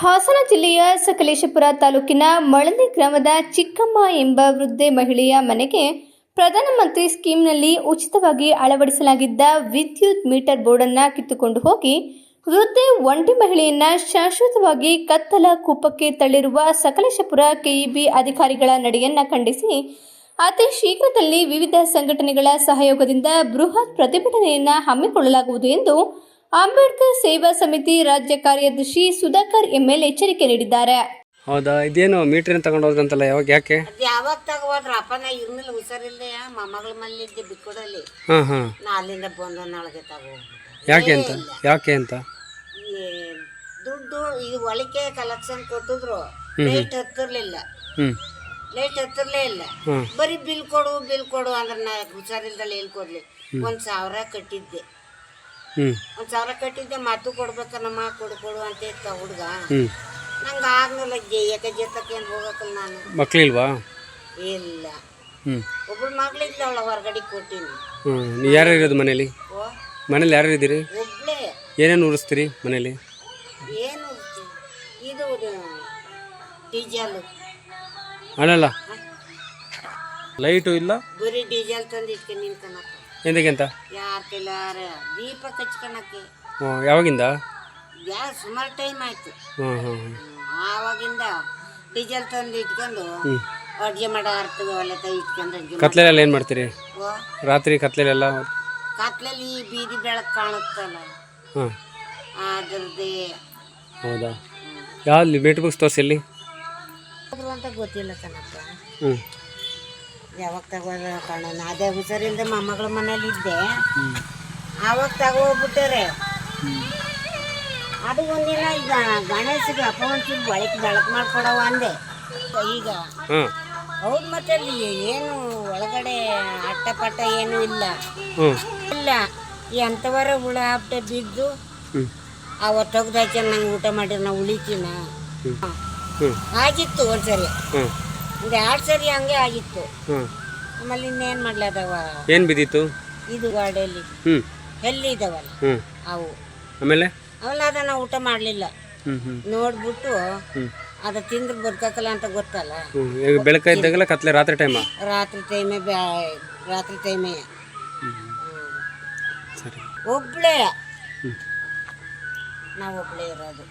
ಹಾಸನ ಜಿಲ್ಲೆಯ ಸಕಲೇಶಪುರ ತಾಲೂಕಿನ ಮಳಲಿ ಗ್ರಾಮದ ಚಿಕ್ಕಮ್ಮ ಎಂಬ ವೃದ್ಧೆ ಮಹಿಳೆಯ ಮನೆಗೆ ಪ್ರಧಾನಮಂತ್ರಿ ಸ್ಕೀಮ್ನಲ್ಲಿ ಉಚಿತವಾಗಿ ಅಳವಡಿಸಲಾಗಿದ್ದ ವಿದ್ಯುತ್ ಮೀಟರ್ ಬೋರ್ಡನ್ನು ಕಿತ್ತುಕೊಂಡು ಹೋಗಿ ವೃದ್ಧೆ ಒಂಟಿ ಮಹಿಳೆಯನ್ನ ಶಾಶ್ವತವಾಗಿ ಕತ್ತಲ ಕೂಪಕ್ಕೆ ತಳ್ಳಿರುವ ಸಕಲೇಶಪುರ ಕೆಇಬಿ ಅಧಿಕಾರಿಗಳ ನಡೆಯನ್ನ ಖಂಡಿಸಿ ಅತಿ ಶೀಘ್ರದಲ್ಲಿ ವಿವಿಧ ಸಂಘಟನೆಗಳ ಸಹಯೋಗದಿಂದ ಬೃಹತ್ ಪ್ರತಿಭಟನೆಯನ್ನ ಹಮ್ಮಿಕೊಳ್ಳಲಾಗುವುದು ಎಂದು ಅಂಬೇಡ್ಕರ್ ಸೇವಾ ಸಮಿತಿ ರಾಜ್ಯ ಕಾರ್ಯದರ್ಶಿ ಸುಧಾಕರ್ ಎಂಎಲ್ ಎಚ್ಚರಿಕೆ ನೀಡಿದ್ದಾರೆ. ಹೌದಾ? ಇದೇನು ಮೀಟರ್ ತಗೊಂಡು ಹೋದ್ರಂತಲ್ಲ ಯಾವಾಗ ಯಾಕೆ? ಅದ್ ಯಾವಾಗ ತಗೋದ್ರ ಅಪ್ಪನ ಇರ್ಮಿಲ್ಲ ಹುಷಾರಿಲ್ದೆ ಮೊಮ್ಮಗಳ ಮಲ್ಲಿದ್ದೆ ಬಿಕ್ಕುಡಲ್ಲಿ. ಹಾಂ ಹಾಂ. ನಾ ಅಲ್ಲಿಂದ ಬಂದು ನಾಳೆಗೆ ತಗೋ ಯಾಕೆ ಅಂತ? ಯಾಕೆ ಅಂತ? ಈ ದುಡ್ಡು ಈ ಒಳಿಕೆ ಕಲೆಕ್ಷನ್ ಕೊಟ್ಟಿದ್ರು. ಲೇಟ್ ಹತ್ತಿರ್ಲಿಲ್ಲ. ಹ್ಞೂ ಲೈಟ್ ಹತ್ತಿರ್ಲೇ ಇಲ್ಲ. ಬರೀ ಬಿಲ್ ಕೊಡು ಬಿಲ್ ಕೊಡು ಅಂದ್ರೆ ನಾ ಹುಷಾರಿಲ್ದಲ್ಲಿ ಹೇಳ್ಕೊಡ್ಲಿ? ಒಂದು ಸಾವಿರ ಕಟ್ಟಿದ್ದೆ. ಒಂದ್ ಸಾವಿರ ಕಟ್ಟಿದ್ದೆ ಮಾತು ಕೊಡು ಕೊಡು ಅಂತ ಇತ್ತ ಹುಡ್ಗ. ಹ್ಞೂ ನಂಗೆ ಆಗ್ನಲ್ಲ ಏಕ ಜೊತೆಕೇನು ಹೋಗಕ್ಕಲ್ಲ ನಾನು. ಮಕ್ಳಿಲ್ವಾ? ಇಲ್ಲ. ಹ್ಞೂ ಒಬ್ಳು ಮಗಳಿದ್ಲ ಅವಳ ಹೊರಗಡೆ ಕೊಟ್ಟಿನಿ ಹ್ಞೂ ನೀವು ಯಾರ್ಯಾರು ಇರೋದು ಮನೇಲಿ? ಓ? ಮನೇಲಿ ಯಾರು ಇದ್ದೀರಿ? ಒಬ್ಳೆ. ಏನೇನು ಉರಿಸ್ತೀರಿ ಮನೇಲಿ? ಏನು ಇದು ಡೀಜಲ್ ಅಲ್ಲಲ್ಲ ಲೈಟು ಇಲ್ಲ? ಬರೀ ಡೀಸೆಲ್ ತಂದು ಇಟ್ಕೊಂಡು ನಿಂತ್ಕೊಳಕ್ಕೆ ಎಂದಕ್ಕೆ ಅಂತ ಯಾರ ಕೈಲಾರ ದೀಪ ಕಚ್ಕೊಳಕ್ಕೆ ಹ್ಞೂ ಯಾವಾಗಿಂದ? ಗ್ಯಾಸ್ ಸುಮಾರು ಟೈಮ್ ಆಯ್ತು. ಹ್ಞೂ ಹ್ಞೂ ಹ್ಞೂ. ಆವಾಗಿಂದ ಡೀಸೆಲ್ ತಂದು ಇಟ್ಕೊಂಡು ಅಡುಗೆ ಮಾಡೋ ಅರ್ಥಗೆ ಒಲೆ ಇಟ್ಕೊಂಡು ಅಡ್ಗೆ ಕತ್ಲೆಲೆಲ್ಲ ಏನು ಮಾಡ್ತೀರಿ? ರಾತ್ರಿ ಕತ್ಲೆಲೆಲ್ಲ? ಕತ್ಲಲ್ಲಿ ಈ ಬೀದಿ ಬೆಳಕು ಕಾಣುತ್ತಲ್ಲ? ಹಾಂ. ಅದರದ್ದೇ. ಹೌದಾ? ಯಾವ್ದು ಮೀಟ್ರ್ ಬುಕ್ಸ್ ತೋರಿಸಿ ಎಲ್ಲಿ ಅಂತ ಗೊತ್ತಿಲ್ಲ ಕಣಪ್ಪ. ಹ್ಞೂ ಯಾವಾಗ ತಗೋದ ಕಾಣೋಣ ಅದೇ ಹುಷಾರಿಂದ ಮೊಮ್ಮಗಳ ಮನೇಲಿ ಇದ್ದೆ ಆವಾಗ ತಗೋಗ್ಬಿಟ್ಟಾರೆ ಅದು ಒಂದಿನ ಈಗ ಗಣೇಶಗೆ ಅಪ್ಪ ಒಂಚೂರು ಬಳಕೆ ಬೆಳಕು ಮಾಡ್ಕೊಡವ ಅಂದೆ. ಈಗ ಅವ್ರ ಹೌದು ಮತ್ತೆ ಅಲ್ಲಿ ಏನು ಒಳಗಡೆ ಅಟ್ಟಪಟ್ಟ ಏನು ಇಲ್ಲ. ಇಲ್ಲ. ಎಂಥವರ ಹುಳ ಹಬ್ಬ ಬಿದ್ದು ಆ ಅವತ್ತು ತೆಗ್ದಾಚೆ ನಂಗೆ ಊಟ ಮಾಡಿರ ನಾವು ಉಳಿತೀನ? ಆಗಿತ್ತು ಒಂದ್ಸರಿ. ಒಂದು ಎರಡು ಸರಿ ಹಂಗೆ ಆಗಿತ್ತು. ಹ್ಞೂ. ಆಮೇಲೆ ಇನ್ನೇನು ಮಾಡ್ಲದವ? ಏನು ಬಿದ್ದಿತ್ತು? ಇದು ಗಾಡಿಯಲ್ಲಿ ಹ್ಞೂ. ಎಲ್ಲಿ ಇದಾವಲ್ಲ? ಹ್ಞೂ. ಅವು. ಆಮೇಲೆ? ಅವೆಲ್ಲ ಅದನ್ನ ಊಟ ಮಾಡಲಿಲ್ಲ. ಹ್ಞೂ ಹ್ಞೂ. ನೋಡ್ಬಿಟ್ಟು ಹ್ಞೂ. ಅದ ತಿಂದ್ರೆ ಬದುಕಲ್ಲ ಅಂತ ಗೊತ್ತಲ್ಲ? ಹ್ಞೂ. ಈಗ ಬೆಳಕ ಇದ್ದಾಗಲ್ಲ ಕತ್ಲೆ ರಾತ್ರಿ ಟೈಮ ರಾತ್ರಿ ಟೈಮೇ ಬ್ಯಾ ರಾತ್ರಿ ಟೈಮೇ ಸರಿ. ಒಬ್ಳೆ. ನಾವು ಒಬ್ಳೆ ಇರೋದು.